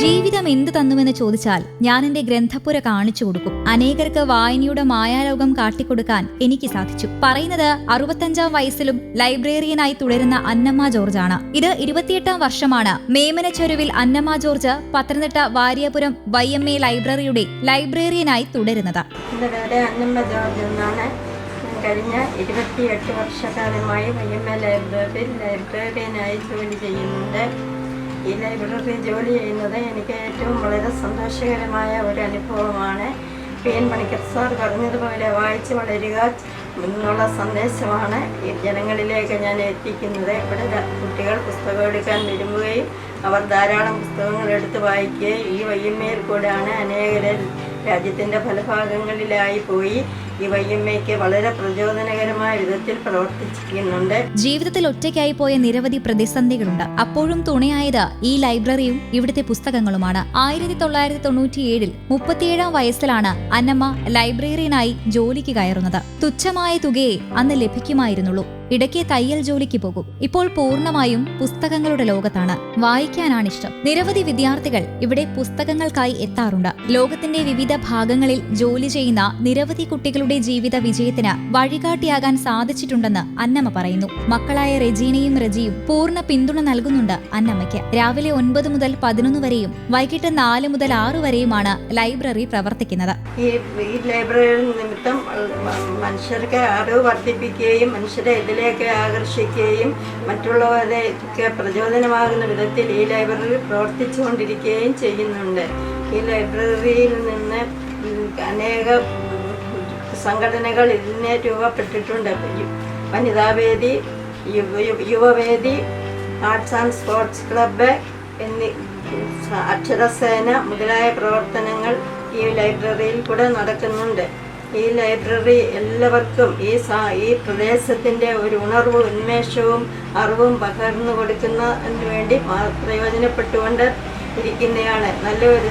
ജീവിതം എന്ത് തന്നുവെന്ന് ചോദിച്ചാൽ ഞാൻ എന്റെ ഗ്രന്ഥപ്പുര കാണിച്ചു കൊടുക്കും. അനേകർക്ക് വായനയുടെ മായാലോകം കാട്ടിക്കൊടുക്കാൻ എനിക്ക് സാധിച്ചു. പറയുന്നത് അറുപത്തഞ്ചാം വയസ്സിലും ലൈബ്രറിയനായി തുടരുന്ന അന്നമ്മ ജോർജ് ആണ് ഇത് ഇരുപത്തിയെട്ടാം വർഷമാണ്. Memana Annamma George Pathanamthitta Variyapuram Y M A ലൈബ്രറിയുടെ ലൈബ്രറിയനായി തുടരുന്നത്. അന്നമ്മ ജോർജ് എന്നാണ്. കഴിഞ്ഞ ഇരുപത്തിയെട്ട് വർഷക്കാലമായി വൈ എം എ ലൈബ്രറിയിൽ ലൈബ്രറിയനായി ജോലി ചെയ്യുന്നുണ്ട്. ഈ ലൈബ്രറി ജോലി ചെയ്യുന്നത് എനിക്ക് ഏറ്റവും വളരെ സന്തോഷകരമായ ഒരു അനുഭവമാണ്. പി എൻ പണിക്കർ സാർ പറഞ്ഞതുപോലെ വായിച്ച് വളരുക എന്നുള്ള സന്ദേശമാണ് ഈ ജനങ്ങളിലേക്ക് ഞാൻ എത്തിക്കുന്നത്. ഇവിടെ കുട്ടികൾ പുസ്തകം എടുക്കാൻ വരുമ്പുകയും അവർ ധാരാളം പുസ്തകങ്ങൾ എടുത്ത് വായിക്കുകയും ഈ വയ്യമ്മയിൽ കൂടെയാണ് അനേകരെ രാജ്യത്തിന്റെ ഫലഭാഗങ്ങളിലായി പോയി ഈ വയ്യമ്മയ്ക്ക് വളരെ പ്രചോദനകരമായ വിധത്തിൽ പ്രവർത്തിച്ചിരിക്കുന്നുണ്ട്. ജീവിതത്തിൽ ഒറ്റയ്ക്കായി പോയ നിരവധി പ്രതിസന്ധികളുണ്ട്. അപ്പോഴും തുണയായത് ഈ ലൈബ്രറിയും ഇവിടുത്തെ പുസ്തകങ്ങളുമാണ്. ആയിരത്തി തൊള്ളായിരത്തി തൊണ്ണൂറ്റിയേഴിൽ മുപ്പത്തിയേഴാം വയസ്സിലാണ് അന്നമ്മ ലൈബ്രറിയനായി ജോലിക്ക് കയറുന്നത്. തുച്ഛമായ തുകയെ അന്ന് ലഭിക്കുമായിരുന്നുള്ളൂ. ഇടയ്ക്ക് തയ്യൽ ജോലിക്ക് പോകും. ഇപ്പോൾ പൂർണമായും പുസ്തകങ്ങളുടെ ലോകത്താണ്. വായിക്കാനാണ് ഇഷ്ടം നിരവധി വിദ്യാർത്ഥികൾ ഇവിടെ പുസ്തകങ്ങൾക്കായി എത്താറുണ്ട്. ലോകത്തിന്റെ വിവിധ ഭാഗങ്ങളിൽ ജോലി ചെയ്യുന്ന നിരവധി കുട്ടികളുടെ ജീവിത വിജയത്തിന് വഴികാട്ടിയാകാൻ സാധിച്ചിട്ടുണ്ടെന്ന് അന്നമ്മ പറയുന്നു. മക്കളായ റെജീനയും റജിയും പൂർണ പിന്തുണ നൽകുന്നുണ്ട് അന്നമ്മയ്ക്ക്. രാവിലെ ഒൻപത് മുതൽ പതിനൊന്ന് വരെയും വൈകിട്ട് നാല് മുതൽ ആറ് വരെയുമാണ് ലൈബ്രറി പ്രവർത്തിക്കുന്നത്. ഈ ലൈബ്രറി നിമിത്തം മനുഷ്യർക്ക് അറിവ് വർദ്ധിപ്പിക്കുകയും മനുഷ്യരെ ഇതിലേക്ക് ആകർഷിക്കുകയും മറ്റുള്ളവരെയൊക്കെ പ്രചോദനമാകുന്ന വിധത്തിൽ ഈ ലൈബ്രറി പ്രവർത്തിച്ചുകൊണ്ടിരിക്കുകയും ചെയ്യുന്നുണ്ട്. ഈ ലൈബ്രറിയിൽ നിന്ന് അനേക സംഘടനകൾ ഇതിനെ രൂപപ്പെട്ടിട്ടുണ്ട്. വനിതാവേദി യുവവേദി ആർട്സ് ആൻഡ് സ്പോർട്സ് ക്ലബ്ബ് എന്നീ അക്ഷരസേന മുതലായ പ്രവർത്തനങ്ങൾ ഈ ലൈബ്രറിയിൽ കൂടെ നടക്കുന്നുണ്ട്. ഈ ലൈബ്രറി എല്ലാവർക്കും ഈ സാ ഈ പ്രദേശത്തിന്റെ ഒരു ഉണർവും ഉന്മേഷവും അറിവും പകർന്നു കൊടുക്കുന്നതിന് വേണ്ടി പ്രയോജനപ്പെട്ടുകൊണ്ട് നല്ലൊരു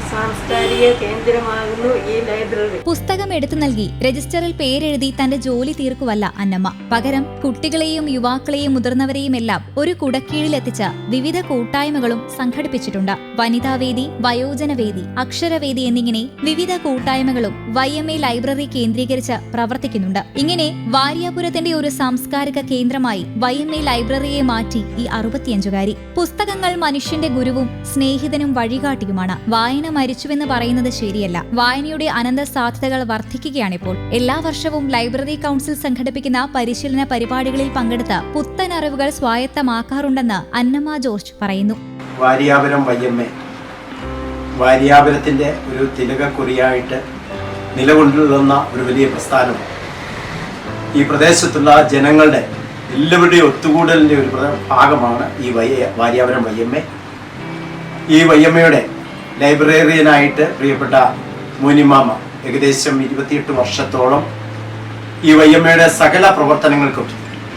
ഈ ലൈബ്രറി. പുസ്തകം എടുത്തു നൽകി. രജിസ്റ്ററിൽ പേരെഴുതി തന്റെ ജോലി തീർക്കുവല്ല അന്നമ്മ. പകരം കുട്ടികളെയും യുവാക്കളെയും മുതിർന്നവരെയും എല്ലാം ഒരു കുടക്കീഴിലെത്തിച്ച് വിവിധ കൂട്ടായ്മകളും സംഘടിപ്പിച്ചിട്ടുണ്ട്. വനിതാവേദി വയോജനവേദി അക്ഷരവേദി എന്നിങ്ങനെ വിവിധ കൂട്ടായ്മകളും വൈ എം എ ലൈബ്രറി കേന്ദ്രീകരിച്ച് പ്രവർത്തിക്കുന്നുണ്ട്. ഇങ്ങനെ വാര്യാപുരത്തിന്റെ ഒരു സാംസ്കാരിക കേന്ദ്രമായി വൈ എം എ ലൈബ്രറിയെ മാറ്റി ഈ അറുപത്തിയഞ്ചുകാരി. പുസ്തകങ്ങൾ മനുഷ്യന്റെ ഗുരുവും സ്നേഹിതനും വഴികാട്ടിയുമാണ്. വായന മരിച്ചുവെന്ന് പറയുന്നത് ശരിയല്ല. വായനയുടെ അനന്ത സാധ്യതകൾ വർദ്ധിക്കുകയാണിപ്പോൾ. എല്ലാ വർഷവും ലൈബ്രറി കൗൺസിൽ സംഘടിപ്പിക്കുന്ന പരിശീലന പരിപാടികളിൽ പങ്കെടുത്ത് പുത്തൻ അറിവുകൾ സ്വായത്തമാക്കാറുണ്ടെന്ന് അന്നമ്മ ജോർജ് പറയുന്നു. വാര്യാപുരം ഒരു തിലകക്കുറിയായിട്ട് നിലകൊണ്ടുള്ള ഒരു വലിയ പ്രസ്ഥാനം. ഈ പ്രദേശത്തുള്ള ജനങ്ങളുടെ എല്ലാവരുടെയും ഒത്തുകൂടലിന്റെ ഒരു ഭാഗമാണ് ഈ വയ്യ വാര്യാപുരം വയ്യമ്മ. ഈ വയ്യമ്മയുടെ ലൈബ്രറിയനായിട്ട് പ്രിയപ്പെട്ട മോനിമാമ ഏകദേശം ഇരുപത്തിയെട്ട് വർഷത്തോളം ഈ വയ്യമ്മയുടെ സകല പ്രവർത്തനങ്ങൾക്കും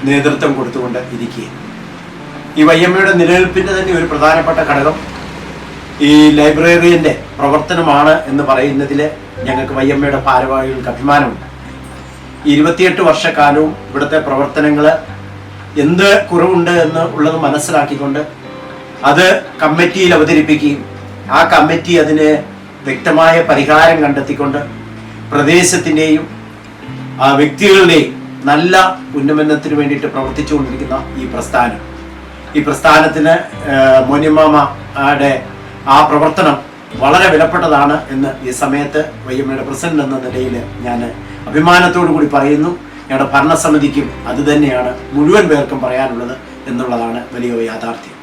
നേതൃത്വം കൊടുത്തുകൊണ്ട് ഇരിക്കുകയും ഈ വയ്യമ്മയുടെ നിലനിൽപ്പിന്റെ തന്നെ ഒരു പ്രധാനപ്പെട്ട ഘടകം ഈ ലൈബ്രറിയന്റെ പ്രവർത്തനമാണ് എന്ന് പറയുന്നതിൽ ഞങ്ങൾക്ക് വയ്യമ്മയുടെ ഭാരവാഹികൾക്ക് അഭിമാനമുണ്ട്. ഇരുപത്തിയെട്ട് വർഷക്കാലവും ഇവിടുത്തെ പ്രവർത്തനങ്ങൾ എന്ത് കുറവുണ്ട് എന്ന് ഉള്ളത് മനസ്സിലാക്കിക്കൊണ്ട് അത് കമ്മിറ്റിയിൽ അവതരിപ്പിക്കുകയും ആ കമ്മിറ്റി അതിന് വ്യക്തമായ പരിഹാരം കണ്ടെത്തിക്കൊണ്ട് പ്രദേശത്തിന്റെയും വ്യക്തികളുടെയും നല്ല ഉന്നമനത്തിന് വേണ്ടിയിട്ട് പ്രവർത്തിച്ചുകൊണ്ടിരിക്കുന്ന ഈ പ്രസ്ഥാനം. ഈ പ്രസ്ഥാനത്തിന് മോനിമാമയുടെ ആ പ്രവർത്തനം വളരെ വിലപ്പെട്ടതാണ് എന്ന് ഈ സമയത്ത് വൈഎമ്മയുടെ പ്രസിഡന്റ് എന്ന നിലയിൽ ഞാൻ അഭിമാനത്തോടു കൂടി പറയുന്നു. ഞങ്ങളുടെ ഭരണസമിതിക്കും അതുതന്നെയാണ് മുഴുവൻ പേർക്കും പറയാനുള്ളത് എന്നുള്ളതാണ് വലിയ യാഥാർത്ഥ്യം.